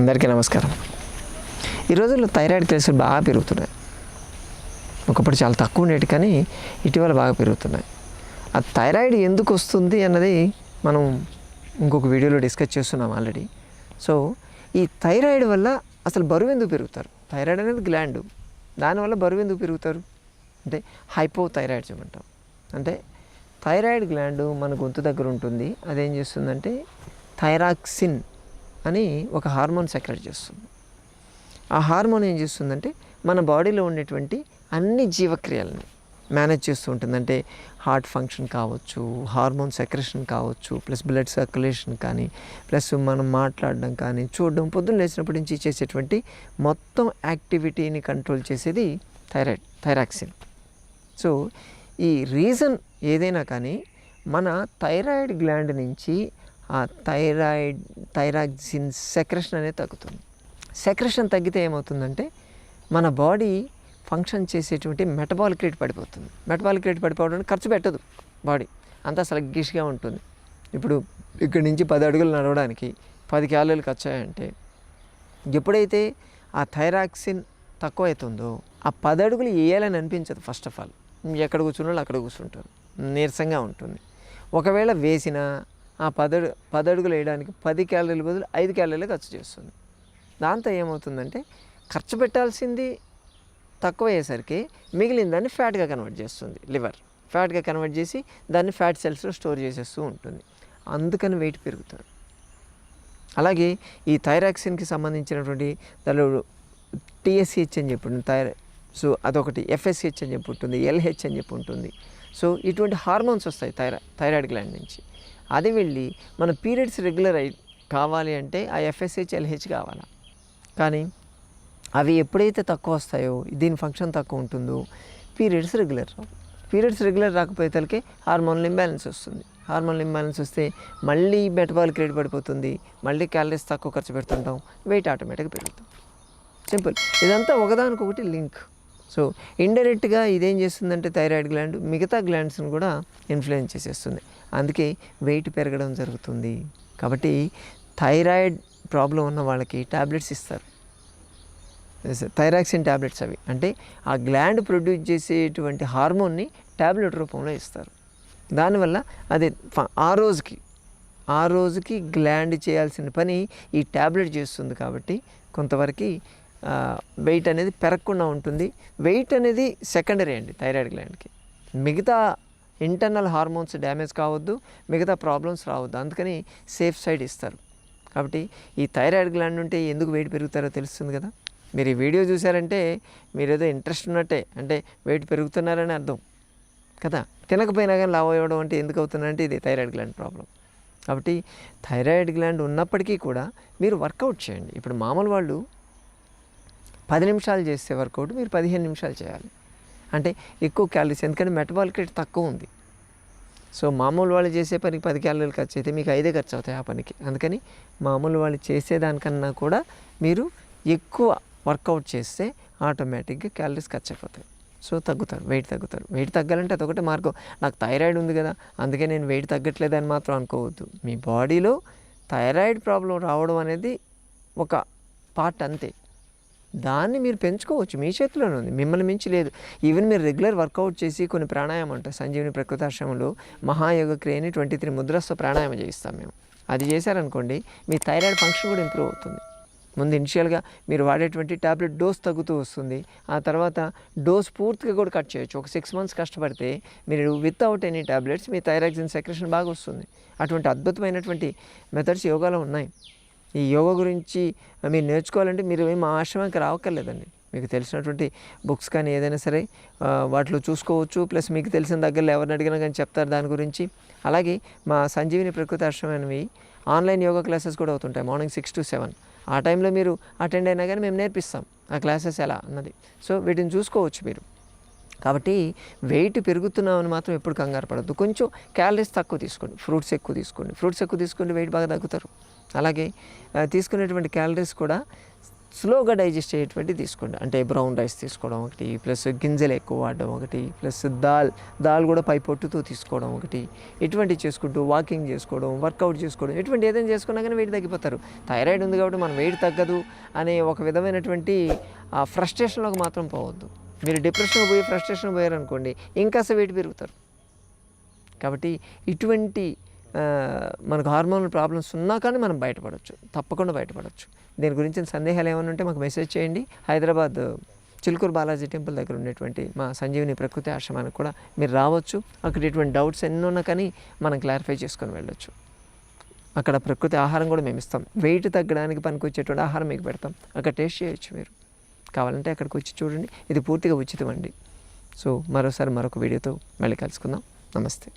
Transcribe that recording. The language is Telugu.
అందరికీ నమస్కారం. ఈ రోజుల్లో థైరాయిడ్ కేసులు బాగా పెరుగుతున్నాయి. ఒకప్పుడు చాలా తక్కువ ఉండేటి కానీ ఇటీవల బాగా పెరుగుతున్నాయి. ఆ థైరాయిడ్ ఎందుకు వస్తుంది అన్నది మనం ఇంకొక వీడియోలో డిస్కస్ చేస్తున్నాం ఆల్రెడీ. సో ఈ థైరాయిడ్ వల్ల అసలు బరువు ఎందుకు పెరుగుతారు? థైరాయిడ్ అనేది గ్లాండ్. దానివల్ల బరువు ఎందుకు పెరుగుతారు? అంటే హైపో థైరాయిడ్ అంటాం అంటే థైరాయిడ్ గ్లాండ్ మన గొంతు దగ్గర ఉంటుంది. అదేం చేస్తుందంటే థైరాక్సిన్ అని ఒక హార్మోన్ సెక్రెట్ చేస్తుంది. ఆ హార్మోన్ ఏం చేస్తుందంటే మన బాడీలో ఉండేటువంటి అన్ని జీవక్రియలని మేనేజ్ చేస్తూ ఉంటుంది. అంటే హార్ట్ ఫంక్షన్ కావచ్చు హార్మోన్ సెక్రెషన్ కావచ్చు ప్లస్ బ్లడ్ సర్క్యులేషన్ కానీ ప్లస్ మనం మాట్లాడడం కానీ చూడడం పొద్దున్న లేచినప్పటి నుంచి చేసేటువంటి మొత్తం యాక్టివిటీని కంట్రోల్ చేసేది థైరాయిడ్ థైరాక్సిన్. సో ఈ రీజన్ ఏదైనా కానీ మన థైరాయిడ్ గ్లాండ్ నుంచి ఆ థైరాయిడ్ థైరాక్సిన్ సెక్రెషన్ అనేది తగ్గుతుంది. సెక్రెషన్ తగ్గితే ఏమవుతుందంటే మన బాడీ ఫంక్షన్ చేసేటువంటి మెటబాలిక్ రేట్ పడిపోతుంది. మెటబాలిక్ రేట్ పడిపోవడానికి ఖర్చు పెట్టదు బాడీ. అంతా స్లగ్గిష్గా ఉంటుంది. ఇప్పుడు ఇక్కడి నుంచి పది అడుగులు నడవడానికి పది క్యాలరీలు ఖర్చాయంటే ఎప్పుడైతే ఆ థైరాక్సిన్ తక్కువ అవుతుందో ఆ పది అడుగులు వేయాలని అనిపించదు ఫస్ట్ ఆఫ్ ఆల్. ఎక్కడ కూర్చున్న అక్కడ కూర్చుంటారు. నీరసంగా ఉంటుంది. ఒకవేళ వేసిన ఆ పదడు పదడుగులు వేయడానికి పది క్యాలరీల బదులు ఐదు క్యాలరీలు ఖర్చు చేస్తుంది. దాంతో ఏమవుతుందంటే ఖర్చు పెట్టాల్సింది తక్కువ అయ్యేసరికి మిగిలిన దాన్ని ఫ్యాట్గా కన్వర్ట్ చేస్తుంది లివర్. ఫ్యాట్గా కన్వర్ట్ చేసి దాన్ని ఫ్యాట్ సెల్స్లో స్టోర్ చేసేస్తూ ఉంటుంది. అందుకని వెయిట్ పెరుగుతుంది. అలాగే ఈ థైరాక్సిన్కి సంబంధించినటువంటి దానిలో టీఎస్హెచ్ అని చెప్పి ఉంటుంది థైరా సో అదొకటి ఎఫ్ఎస్హెచ్ అని చెప్పి ఉంటుంది ఎల్హెచ్ అని చెప్పి ఉంటుంది. సో ఇటువంటి హార్మోన్స్ వస్తాయి థైరా థైరాయిడ్ గ్లాండ్ నుంచి. అది వెళ్ళి మన పీరియడ్స్ రెగ్యులర్ అయి కావాలి అంటే ఆ ఎఫ్ఎస్హెచ్ ఎల్హెచ్ కావాలా. కానీ అవి ఎప్పుడైతే తక్కువ వస్తాయో దీని ఫంక్షన్ తక్కువ ఉంటుందో పీరియడ్స్ రెగ్యులర్. పీరియడ్స్ రెగ్యులర్ రాకపోయేసరికి హార్మోన్ల ఇంబ్యాలెన్స్ వస్తుంది. హార్మోన్ ఇంబ్యాలెన్స్ వస్తే మళ్ళీ మెటబాలిక్ రేట్ పడిపోతుంది. మళ్ళీ క్యాలరీస్ తక్కువ ఖర్చు పెడుతుంటాం. వెయిట్ ఆటోమేటిక్గా పెరుగుతాం సింపుల్. ఇదంతా ఒకదానికొకటి లింక్. సో ఇండైరెక్ట్గా ఇదేం చేస్తుందంటే థైరాయిడ్ గ్లాండ్ మిగతా గ్లాండ్స్ని కూడా ఇన్ఫ్లుయెన్స్ చేసేస్తుంది. అందుకే వెయిట్ పెరగడం జరుగుతుంది. కాబట్టి థైరాయిడ్ ప్రాబ్లం ఉన్న వాళ్ళకి టాబ్లెట్స్ ఇస్తారు. థైరాక్సిన్ ట్యాబ్లెట్స్ అవి. అంటే ఆ గ్లాండ్ ప్రొడ్యూస్ చేసేటువంటి హార్మోన్ని ట్యాబ్లెట్ రూపంలో ఇస్తారు. దానివల్ల అది ఆ రోజుకి ఆ రోజుకి గ్లాండ్ చేయాల్సిన పని ఈ టాబ్లెట్ చేస్తుంది కాబట్టి కొంతవరకు వెయిట్ అనేది పెరగకుండా ఉంటుంది. వెయిట్ అనేది సెకండరీ అండి థైరాయిడ్ గ్లాండ్కి మిగతా ఇంటర్నల్ హార్మోన్స్ డ్యామేజ్ కావద్దు మిగతా ప్రాబ్లమ్స్ రావద్దు. అందుకని సేఫ్ సైడ్ ఇస్తారు. కాబట్టి ఈ థైరాయిడ్ గ్లాండ్ ఉంటే ఎందుకు వెయిట్ పెరుగుతారో తెలుస్తుంది కదా. మీరు ఈ వీడియో చూసారంటే మీరు ఏదో ఇంట్రెస్ట్ ఉన్నట్టే అంటే వెయిట్ పెరుగుతున్నారని అర్థం కదా. తినకపోయినా కానీ లావ్ అవ్వడం అంటే ఎందుకు అవుతుందంటే ఇది థైరాయిడ్ గ్లాండ్ ప్రాబ్లం కాబట్టి థైరాయిడ్ గ్లాండ్ ఉన్నప్పటికీ కూడా మీరు వర్కౌట్ చేయండి. ఇప్పుడు మామూలు వాళ్ళు పది నిమిషాలు చేసే వర్కౌట్ మీరు పదిహేను నిమిషాలు చేయాలి. అంటే ఎక్కువ క్యాలరీస్ ఎందుకంటే మెటబాలిక్ రేట్ తక్కువ ఉంది. సో మామూలు వాళ్ళు చేసే పనికి పది క్యాలరీలు ఖర్చు అయితే మీకు ఐదే ఖర్చు అవుతాయి ఆ పనికి. అందుకని మామూలు వాళ్ళు చేసేదానికన్నా కూడా మీరు ఎక్కువ వర్కౌట్ చేస్తే ఆటోమేటిక్గా క్యాలరీస్ ఖర్చు అయిపోతాయి. సో తగ్గుతారు వెయిట్ తగ్గుతారు. వెయిట్ తగ్గాలంటే అదొకటి మార్గం. నాకు థైరాయిడ్ ఉంది కదా అందుకే నేను వెయిట్ తగ్గట్లేదని మాత్రం అనుకోవద్దు. మీ బాడీలో థైరాయిడ్ ప్రాబ్లం రావడం అనేది ఒక పార్ట్ అంతే. దాన్ని మీరు పెంచుకోవచ్చు. మీ చేతిలోనే ఉంది. మిమ్మల్ని మించి లేదు. ఈవెన్ మీరు రెగ్యులర్ వర్కౌట్ చేసి కొన్ని ప్రాణాయామం ఉంటాయి సంజీవిని ప్రకృతాశ్రమంలో మహాయోగ క్రియని ట్వంటీ త్రీ ముద్రస్తో ప్రాణాయామం చేయిస్తాం మేము. అది చేశారనుకోండి మీ థైరాయిడ్ ఫంక్షన్ కూడా ఇంప్రూవ్ అవుతుంది. ముందు ఇనిషియల్గా మీరు వాడేటువంటి టాబ్లెట్ డోస్ తగ్గుతూ వస్తుంది. ఆ తర్వాత డోస్ పూర్తిగా కూడా కట్ చేయొచ్చు. ఒక సిక్స్ మంత్స్ కష్టపడితే మీరు వితౌట్ ఎనీ టాబ్లెట్స్ మీ థైరాక్సిన్ సెక్రెషన్ బాగా వస్తుంది. అటువంటి అద్భుతమైనటువంటి మెథడ్స్ యోగాలో ఉన్నాయి. ఈ యోగా గురించి మీరు నేర్చుకోవాలంటే మీరు ఏమి మా ఆశ్రమానికి రావక్కర్లేదండి. మీకు తెలిసినటువంటి బుక్స్ కానీ ఏదైనా సరే వాటిలో చూసుకోవచ్చు. ప్లస్ మీకు తెలిసిన దగ్గరలో ఎవరిని అడిగినా కానీ చెప్తారు దాని గురించి. అలాగే మా సంజీవిని ప్రకృతి ఆశ్రమానివి ఆన్లైన్ యోగా క్లాసెస్ కూడా అవుతుంటాయి మార్నింగ్ సిక్స్ టు సెవెన్. ఆ టైంలో మీరు అటెండ్ అయినా కానీ మేము నేర్పిస్తాం. ఆ క్లాసెస్ ఎలా అన్నది. సో వీటిని చూసుకోవచ్చు మీరు. కాబట్టి వెయిట్ పెరుగుతున్నామని మాత్రం ఎప్పుడు కంగారు పడద్దు. కొంచెం క్యాలరీస్ తక్కువ తీసుకోండి. ఫ్రూట్స్ ఎక్కువ తీసుకోండి. ఫ్రూట్స్ ఎక్కువ తీసుకోండి వెయిట్ బాగా తగ్గుతారు. అలాగే తీసుకునేటువంటి క్యాలరీస్ కూడా స్లోగా డైజెస్ట్ అయ్యేటువంటి తీసుకోండి. అంటే బ్రౌన్ రైస్ తీసుకోవడం ఒకటి ప్లస్ గింజలు ఎక్కువ వాడడం ఒకటి ప్లస్ దాల్ దాల్ కూడా పై పొట్టుతో తీసుకోవడం ఒకటి ఇటువంటివి చేసుకుంటూ వాకింగ్ చేసుకోవడం వర్కౌట్ చేసుకోవడం ఇటువంటి ఏదైనా చేసుకున్నా కానీ వెయిట్ తగ్గిపోతారు. థైరాయిడ్ ఉంది కాబట్టి మనం వెయిట్ తగ్గదు అనే ఒక విధమైనటువంటి ఆ ఫ్రస్ట్రేషన్లోకి మాత్రం పోవద్దు. మీరు డిప్రెషన్ పోయి ఫ్రస్ట్రేషన్ పోయారనుకోండి ఇంకాస్త వెయిట్ పెరుగుతారు. కాబట్టి ఇటువంటి మనకు హార్మోనల్ ప్రాబ్లమ్స్ ఉన్నా కానీ మనం బయటపడవచ్చు తప్పకుండా బయటపడవచ్చు దీని గురించిన సందేహాలు ఏమైనా ఉంటే మాకు మెసేజ్ చేయండి. హైదరాబాద్ చిలుకూరు బాలాజీ టెంపుల్ దగ్గర ఉన్నటువంటి మా సంజీవిని ప్రకృతి ఆశ్రమానికి కూడా మీరు రావచ్చు. అక్కడ ఇటువంటి డౌట్స్ ఎన్ని ఉన్నా కానీ మనం క్లారిఫై చేసుకొని వెళ్ళొచ్చు. అక్కడ ప్రకృతి ఆహారం కూడా మేము ఇస్తాం. వెయిట్ తగ్గడానికి పనికొచ్చేటువంటి ఆహారం మీకు పెడతాం. అక్కడ టేస్ట్ చేయొచ్చు మీరు. కావాలంటే అక్కడికి వచ్చి చూడండి. ఇది పూర్తిగా ఉచితం అండి. సో మరోసారి మరొక వీడియోతో మళ్ళీ కలుసుకుందాం. నమస్తే.